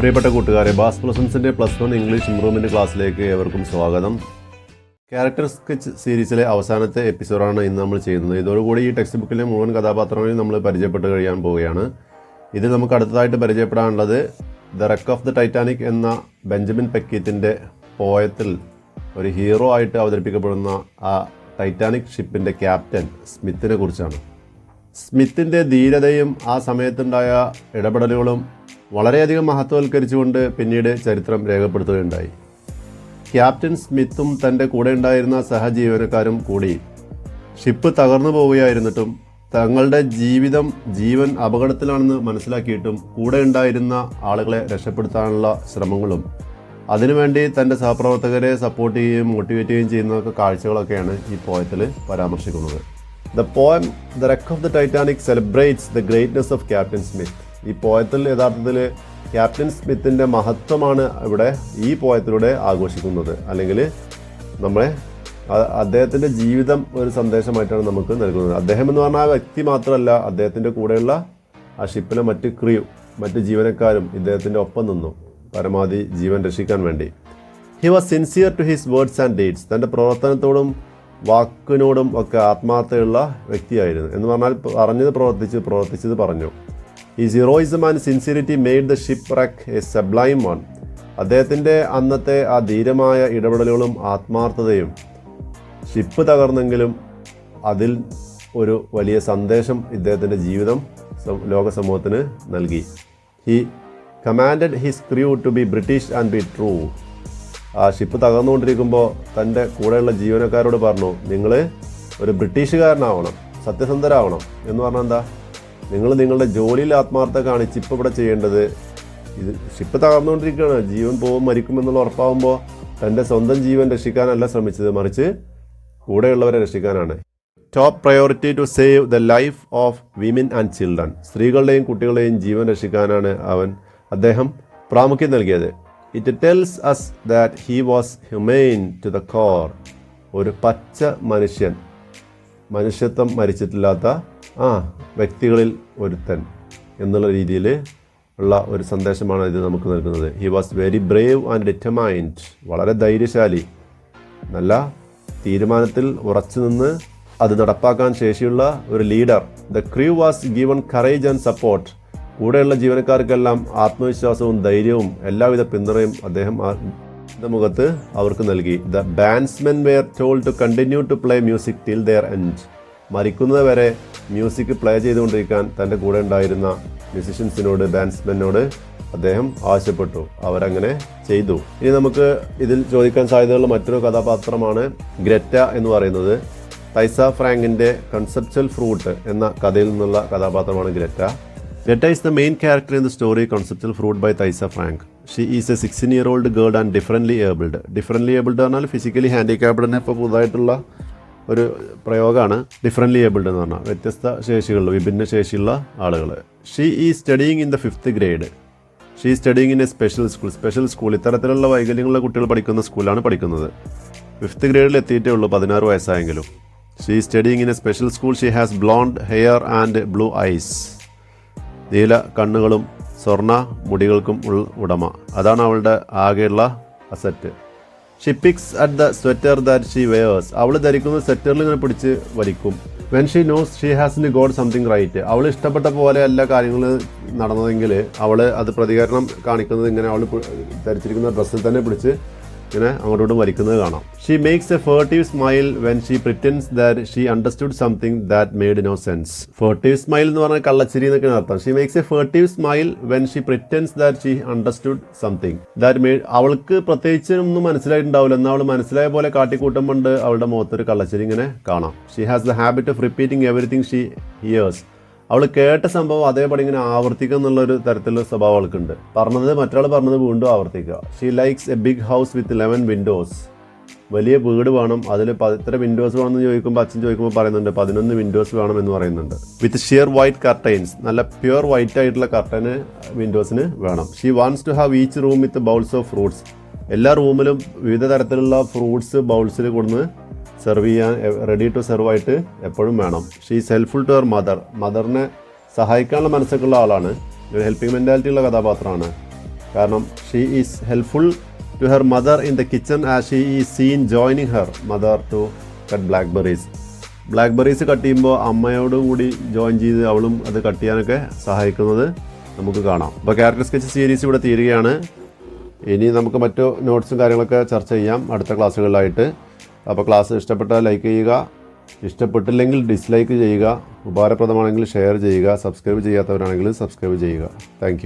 പ്രിയപ്പെട്ട കൂട്ടുകാരെ ബാസ് പ്ലസൻസിന്റെ പ്ലസ് വൺ ഇംഗ്ലീഷ് ഇംപ്രൂവ്മെന്റ് ക്ലാസ്സിലേക്ക് ഏവർക്കും സ്വാഗതം. ക്യാരക്ടർ സ്കെച്ച് സീരീസിലെ അവസാനത്തെ എപ്പിസോഡാണ് ഇന്ന് നമ്മൾ ചെയ്യുന്നത്. ഇതോടുകൂടി ഈ ടെക്സ്റ്റ് ബുക്കിലെ മുഴുവൻ കഥാപാത്രങ്ങളെയും നമ്മൾ പരിചയപ്പെട്ട് കഴിയാൻ പോവുകയാണ്. ഇതിൽ നമുക്ക് അടുത്തതായിട്ട് പരിചയപ്പെടാനുള്ളത് the wreck of the Titanic എന്ന ബെഞ്ചമിൻ പെക്കീത്തിന്റെ പോയത്തിൽ ഒരു ഹീറോ ആയിട്ട് അവതരിപ്പിക്കപ്പെടുന്ന ആ ടൈറ്റാനിക് ഷിപ്പിന്റെ ക്യാപ്റ്റൻ സ്മിത്തിനെ കുറിച്ചാണ്. സ്മിത്തിന്റെ ധീരതയും ആ സമയത്തുണ്ടായ ഇടപെടലുകളും വളരെയധികം മഹത്വവൽക്കരിച്ചുകൊണ്ട് പിന്നീട് ചരിത്രം രേഖപ്പെടുത്തുകയുണ്ടായി. ക്യാപ്റ്റൻ സ്മിത്തും തന്റെ കൂടെ ഉണ്ടായിരുന്ന സഹജീവനക്കാരും കൂടി ഷിപ്പ് തകർന്നു പോവുകയായിരുന്നിട്ടും തങ്ങളുടെ ജീവിതം ജീവൻ അപകടത്തിലാണെന്ന് മനസ്സിലാക്കിയിട്ടും കൂടെ ഉണ്ടായിരുന്ന ആളുകളെ രക്ഷപ്പെടുത്താനുള്ള ശ്രമങ്ങളും അതിനുവേണ്ടി തന്റെ സഹപ്രവർത്തകരെ സപ്പോർട്ട് ചെയ്യുകയും മോട്ടിവേറ്റ് ചെയ്യുകയും ചെയ്യുന്ന കാഴ്ചകളൊക്കെയാണ് ഈ പോയത്തിൽ പരാമർശിക്കുന്നത്. The poem the wreck of the Titanic celebrates the greatness of captain Smith ഈ പോയത്തിൽ യഥാർത്ഥത്തിൽ ക്യാപ്റ്റൻ സ്മിത്തിന്റെ മഹത്വമാണ് ഇവിടെ ഈ പോയത്തിലൂടെ ആഘോഷിക്കുന്നത്. അല്ലെങ്കിൽ നമ്മളെ അദ്ദേഹത്തിന്റെ ജീവിതം ഒരു സന്ദേശമായിട്ടാണ് നമുക്ക് നൽകുന്നത്. അദ്ദേഹം എന്ന് പറഞ്ഞാൽ ആ വ്യക്തി മാത്രമല്ല അദ്ദേഹത്തിന്റെ കൂടെയുള്ള ആ ഷിപ്പിലെ മറ്റ് ക്രിയു മറ്റ് ജീവനക്കാരും ഇദ്ദേഹത്തിന്റെ ഒപ്പം നിന്നു. പരമാവധി ജീവൻ രക്ഷിക്കാൻ വേണ്ടി. He was sincere to his words and deeds തന്റെ പ്രവർത്തനത്തോടും വാക്കിനോടും ഒക്കെ ആത്മാർത്ഥതയുള്ള വ്യക്തിയായിരുന്നു. എന്ന് പറഞ്ഞാൽ പറഞ്ഞത് പ്രവർത്തിച്ച് പ്രവർത്തിച്ചത് പറഞ്ഞു. ഈ heroism and sincerity made the shipwreck a sublime one. അദ്ദേഹത്തിന്റെ അന്നത്തെ ആ ധീരമായ ഇടപെടലുകളും ആത്മാർത്ഥതയും ഷിപ്പ് തകർന്നെങ്കിലും അതിൽ ഒരു വലിയ സന്ദേശം ഇദ്ദേഹത്തിന്റെ ജീവിതം ലോക സമൂഹത്തിന് നൽകി. He commanded his crew to be British and be true ആ ഷിപ്പ് തകർന്നുകൊണ്ടിരിക്കുമ്പോൾ തന്റെ കൂടെയുള്ള ജീവനക്കാരോട് പറഞ്ഞു നിങ്ങൾ ഒരു ബ്രിട്ടീഷുകാരനാവണം സത്യസന്ധരാവണം. എന്ന് പറഞ്ഞാൽ എന്താ? നിങ്ങൾ നിങ്ങളുടെ ജോലിയിൽ ആത്മാർത്ഥത കാണിച്ച് ഇപ്പം ഇവിടെ ചെയ്യേണ്ടത് ഇത് ഷിപ്പ് തകർന്നുകൊണ്ടിരിക്കുകയാണ്. ജീവൻ പോകും മരിക്കുമെന്നുള്ള ഉറപ്പാകുമ്പോൾ തന്റെ സ്വന്തം ജീവൻ രക്ഷിക്കാനല്ല ശ്രമിച്ചത്. മറിച്ച് കൂടെയുള്ളവരെ രക്ഷിക്കാനാണ്. Top priority to save the life of women and children സ്ത്രീകളുടെയും കുട്ടികളെയും ജീവൻ രക്ഷിക്കാനാണ് അവൻ അദ്ദേഹം പ്രാമുഖ്യം നൽകിയത്. It tells us that he was humane to the core ഒരു പച്ച മനുഷ്യൻ. മനുഷ്യത്വം മരിച്ചിട്ടില്ലാത്ത ആ വ്യക്തികളിൽ ഒരുത്തൻ എന്നുള്ള രീതിയിൽ ഉള്ള ഒരു സന്ദേശമാണ് ഇത് നമുക്ക് നൽകുന്നത്. He was very brave and determined വളരെ ധൈര്യശാലി. നല്ല തീരുമാനത്തിൽ ഉറച്ചു നിന്ന് അത് നടപ്പാക്കാൻ ശേഷിയുള്ള ഒരു leader the crew was given courage and support കൂടെയുള്ള ജീവനക്കാർക്കെല്ലാം ആത്മവിശ്വാസവും ധൈര്യവും എല്ലാവിധ പിന്തുണയും അദ്ദേഹം മുഖത്ത് അവർക്ക് നൽകി. The bandsmen were told to continue to play music till their end മരിക്കുന്നത് വരെ മ്യൂസിക് പ്ലേ ചെയ്തുകൊണ്ടിരിക്കാൻ തന്റെ കൂടെ ഉണ്ടായിരുന്ന മ്യൂസിഷ്യൻസിനോട് ബാൻഡ്സ്മെനോട് അദ്ദേഹം ആവശ്യപ്പെട്ടു. അവരങ്ങനെ ചെയ്തു. ഇനി നമുക്ക് ഇതിൽ ചോദിക്കാൻ സാധ്യതയുള്ള മറ്റൊരു കഥാപാത്രമാണ് ഗ്രറ്റ എന്ന് പറയുന്നത്. തൈസ ഫ്രാങ്കിന്റെ കൺസെപ്ച്വൽ ഫ്രൂട്ട് എന്ന കഥയിൽ നിന്നുള്ള കഥാപാത്രമാണ് Greta. Greta is the main character in the story conceptual fruit by Thaisa Frank. She is a sixteen year old girl and differently abled differently abled പറഞ്ഞാൽ ഫിസിക്കലി ഹാൻഡിക്യാപ്ഡിനെ ഇപ്പോൾ പുതുതായിട്ടുള്ള ഒരു പ്രയോഗമാണ് ഡിഫറന്റ്ലി ഏബിൾഡ് എന്ന് പറഞ്ഞാൽ വ്യത്യസ്ത ശേഷികളുള്ള വിഭിന്ന ശേഷിയുള്ള ആളുകൾ she is studying in the fifth grade she studying in a special school special school ഇത്തരത്തിലുള്ള വൈകല്യങ്ങളുള്ള കുട്ടികൾ പഠിക്കുന്ന സ്കൂളാണ് പഠിക്കുന്നത്. ഫിഫ്ത്ത് ഗ്രേഡിൽ എത്തിയിട്ടേ ഉള്ളൂ പതിനാറ് വയസ്സായെങ്കിലും. She studying in a special school she has blonde hair and blue eyes നീല കണ്ണുകളും സ്വർണ മുടികൾക്കും ഉടമ. അതാണ് അവളുടെ ആകെയുള്ള asset she picks at the sweater that she wears അവൾ ധരിക്കുന്ന സ്വെറ്ററിൽ ഇങ്ങനെ പിടിച്ച് വലിക്കും. When she knows she in god something right അവൾ ഇഷ്ടപ്പെട്ട പോലെ എല്ലാ കാര്യങ്ങളും നടന്നതെങ്കിൽ അവൾ അത് പ്രതികരണം കാണിക്കുന്നത് ഇങ്ങനെ അവൾ ധരിച്ചിരിക്കുന്ന ഡ്രസ്സിൽ തന്നെ പിടിച്ച് ഇങ്ങനെ അങ്ങോട്ടും വലിക്കുന്നത് കാണാം. She makes a furtive smile when she pretends that she understood something that made no sense furtive smile എന്ന് പറഞ്ഞാൽ കള്ളച്ചിരി എന്നൊക്കെ അർത്ഥം she makes a furtive smile when she pretends that she understood something that made അവൾക്ക് പ്രത്യേകിച്ച് ഒന്നും മനസ്സിലായിട്ടുണ്ടാവില്ല. എന്നാൽ അവൾ മനസ്സിലായ പോലെ കാട്ടിക്കൂട്ടുമ്പോൾ അവളുടെ മുഖത്തൊരു കള്ളച്ചിരി ഇങ്ങനെ കാണാം. She has the habit of repeating everything she hears അവൾ കേട്ട സംഭവം അതേപടി ഇങ്ങനെ ആവർത്തിക്കുക എന്നുള്ളൊരു തരത്തിലുള്ള സ്വഭാവം അവൾക്കുണ്ട്. പറഞ്ഞത് മറ്റൊരാൾ പറഞ്ഞത് വീണ്ടും ആവർത്തിക്കുക. She likes a big house with eleven windows വലിയ വീട് വേണം. അതിൽ എത്ര വിൻഡോസ് വേണമെന്ന് ചോദിക്കുമ്പോൾ അച്ഛൻ ചോദിക്കുമ്പോൾ പറയുന്നുണ്ട് പതിനൊന്ന് വിൻഡോസ് വേണം എന്ന് പറയുന്നുണ്ട്. വിത്ത് ഷിയർ വൈറ്റ് കർട്ടൈൻസ് നല്ല പ്യുർ വൈറ്റ് ആയിട്ടുള്ള കർട്ടന് വിൻഡോസിന് വേണം. She wants to have each room with bowls of fruits എല്ലാ റൂമിലും വിവിധ തരത്തിലുള്ള ഫ്രൂട്ട്സ് ബൗൾസിൽ കൊടുന്ന് സെർവ് ചെയ്യാൻ റെഡി ടു സെർവ് ആയിട്ട് എപ്പോഴും വേണം. She is to her mother മദറിനെ സഹായിക്കാനുള്ള മനസ്സൊക്കെയുള്ള ആളാണ്. ഒരു ഹെൽപ്പിംഗ് മെന്റാലിറ്റി ഉള്ള കഥാപാത്രമാണ്. കാരണം she is helpful to her mother in the kitchen as she is seen joining her mother to cut blackberries blackberries cut ചെയ്യുമ്പോൾ അമ്മയോടും കൂടി ജോയിൻ ചെയ്ത് അവളും അത് കട്ട് ചെയ്യാനൊക്കെ സഹായിക്കുന്നത് നമുക്ക് കാണാം. അപ്പോൾ ക്യാരക്ടർ സ്കെച്ച് സീരീസ് ഇവിടെ തീരുകയാണ്. ഇനി നമുക്ക് മറ്റു നോട്ട്സും കാര്യങ്ങളൊക്കെ ചർച്ച ചെയ്യാം അടുത്ത ക്ലാസ്സുകളിലായിട്ട് അപ്പോൾ ക്ലാസ് ഇഷ്ടപ്പെട്ടാൽ ലൈക്ക് ചെയ്യുക. ഇഷ്ടപ്പെട്ടില്ലെങ്കിൽ ഡിസ്ലൈക്ക് ചെയ്യുക. ഉപകാരപ്രദമാണെങ്കിൽ ഷെയർ ചെയ്യുക. സബ്സ്ക്രൈബ് ചെയ്യാത്തവരാണെങ്കിൽ സബ്സ്ക്രൈബ് ചെയ്യുക. താങ്ക്